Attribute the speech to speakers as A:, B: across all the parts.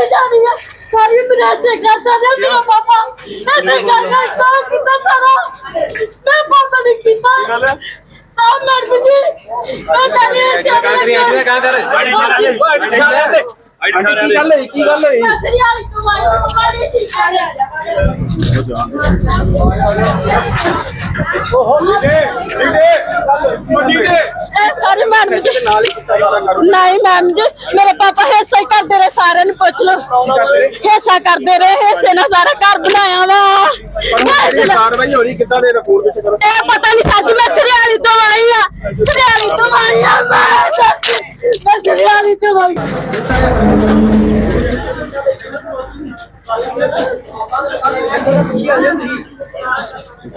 A: ਉੱਥੇ ਜਾਣੀ ਹੈ ਸਾਰੀ ਮਰਾਸੇ ਕਰਦਾ ਰਿਹਾ ਮੇਰਾ ਪਾਪਾ ਐਸੇ ਕਰਦਾ ਤਾਂ ਕਿਤਾ ਤਾਰਾ ਮੈਂ ਪਾਪਾ ਨੇ ਕੀਤਾ? ਆ ਮੈਡਮ ਜੀ ਮੈਂ ਕਹਿੰਦੀ ਹਾਂ
B: ਕਹਾਂ ਕਰੀ ਆਂਟੀ ਕਹਾਂ ਕਰ
C: ਆਂਟੀ ਕੀ ਗੱਲ ਹੈ ਕੀ ਗੱਲ ਹੈ
A: ਸਰੀ ਵਾਲੀ ਕਮਾਈ ਕਮਾਈ ਕੀ ਕਰ ਇਹ ਸਾਰੇ ਮੈਡਮ ਜੀ ਨਹੀਂ ਮੈਮ ਜੀ ਮੇਰੇ ਪਾਪਾ ਹਿੱਸਾ ਹੀ ਕਰਦੇ ਰਹੇ ਸਾਰਿਆਂ ਨੂੰ ਪੁੱਛ ਲਓ। ਹਿੱਸਾ ਕਰਦੇ ਰਹੇ ਹਿੱਸੇ ਨਾਲ ਸਾਰਾ ਘਰ ਬਣਾਇਆ ਵਾ। ਨਾਲ-
C: ਕਾਰਵਾਈ ਹੋ ਰਹੀ ਕਿੱਦਾਂ ਦੇ ਰਿਪੋਰਟ ਵਿੱਚ ਕਰੋ?
A: ਇਹ ਪਤਾ ਨਹੀਂ ਸੱਚ ਮੈਂ ਸਰਿਆਲੀ ਤੋਂ ਆਈ ਆ। ਸਰਿਆਲੀ ਤੋਂ ਆਈ ਆ ਮੈਂ ਸੱਚ। ਮੈਂ ਸਰਿਆਲੀ ਤੋਂ ਆਈ।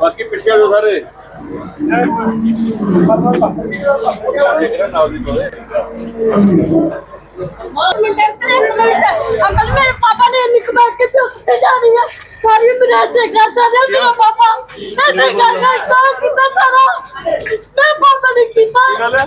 C: ਬਾਕੀ ਪਿੱਛੇ ਆ ਜਾਓ ਸਾਰੇ
A: ਅੰਕਲ ਮੇਰੇ ਪਾਪਾ ਨੇ ਨਿਕਲ ਕੇ ਤੇ ਉੱਥੇ ਜਾਣੀ ਹੈ ਸਾਰੀ ਮਰਾਸੇ ਕਰਦਾ ਰਿਹਾ ਮੇਰਾ ਪਾਪਾ ਐਸੇ ਕਰਦਾ ਤਾਂ ਕਿਤਾ ਤਾਰਾ ਮੈਂ ਪਾਪਾ ਨੇ ਕੀਤਾ
C: ਗੱਲ ਹੈ?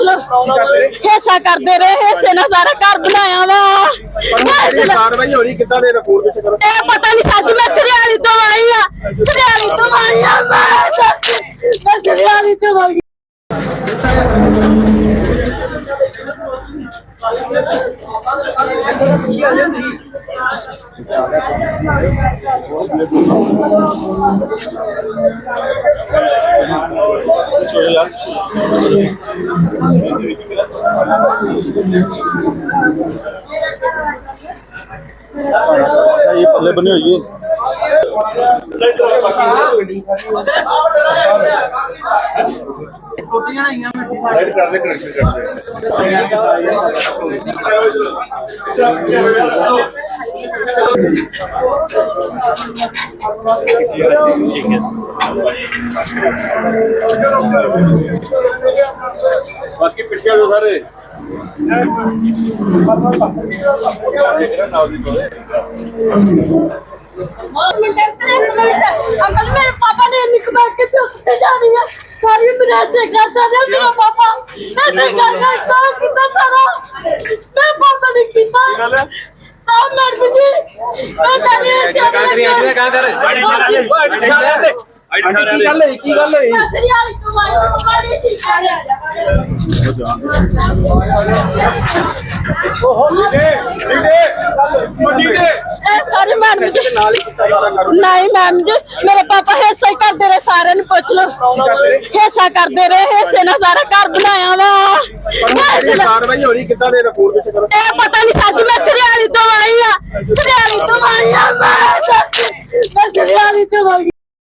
A: ਲਓ ਹਿੱਸਾ ਕਰਦੇ ਰਹੇ ਹਿੱਸੇ ਨਾਲ ਸਾਰਾ ਘਰ ਬਣਾਇਆ ਵਾ। ਨਾਲ-
C: ਕਾਰਵਾਈ ਹੋ ਰਹੀ ਕਿੱਦਾਂ ਦੇ ਰਿਪੋਰਟ ਵਿੱਚ ਕਰੋ?
A: ਇਹ ਪਤਾ ਨਹੀਂ ਸੱਚ ਮੈਂ ਸਰਿਆਲੀ ਤੋਂ ਆਈ ਆ। ਸਰਿਆਲੀ ਤੋਂ ਆਈ ਆ ਮੈਂ ਸੱਚ ਮੈਂ ਸਰਿਆਲੀ ਤੋਂ ਆਈ।
C: अच्छा, ये पल्ले बने हुई कर दे दे ਬਾਕੀ ਪਿੱਛੇ ਜਾਓ ਸਾਰੇ
A: ਅੰਕਲ ਮੇਰੇ ਪਾਪਾ ਨੇ ਨਿਕਲ ਕੇ ਤੇ ਉੱਥੇ ਜਾਣੀ ਹੈ ਸਾਰੀ ਮਰਾਸੇ ਕਰਦਾ ਰਿਹਾ ਮੇਰਾ ਪਾਪਾ ਐਸੇ ਕਰਦਾ ਤਾਂ ਕਿਤਾ ਤਾਰਾ ਮੈਂ ਪਾਪਾ ਨੇ ਕੀਤਾ? ਆ ਮੈਡਮ ਜੀ ਮੈਂ ਕਹਿੰਦੀ ਹਾਂ
B: ਕਹਾਂ ਕਰੀ ਆਂਟੀ ਕਹਾਂ ਕਰ
C: ਕੀ ਗੱਲ ਹੈ। ਕੀ ਗੱਲ ਹੈ।
A: ਸਰੀ ਵਾਲੀ ਕਮਾਈ ਕਮਾਈ ਕੀ ਕਰ ਇਹ ਸਾਰੇ ਮੈਡਮ ਜੀ। ਨਹੀਂ ਮੈਮ ਜੀ ਮੇਰੇ ਪਾਪਾ ਹਿੱਸਾ ਹੀ ਕਰਦੇ ਰਹੇ ਸਾਰਿਆਂ ਨੂੰ ਪੁੱਛ ਲਓ। ਹਿੱਸਾ ਕਰਦੇ ਰਹੇ ਹਿੱਸੇ ਨਾਲ ਸਾਰਾ ਘਰ ਬਣਾਇਆ ਵਾ।
C: ਕਾਰਵਾਈ ਹੋ ਰਹੀ ਕਿੱਦਾਂ ਦੇ ਰਿਪੋਰਟ ਵਿੱਚ ਕਰੋ?
A: ਇਹ ਪਤਾ ਨਹੀਂ ਸੱਚ ਮੈਂ ਸਰਿਆਲੀ ਤੋਂ ਆਈ ਆ। ਸਰਿਆਲੀ ਤੋਂ ਆਈ ਆ ਮੈਂ ਸੱਚ ਮੈਂ ਸਰਿਆਲੀ ਤੋਂ ਆਈ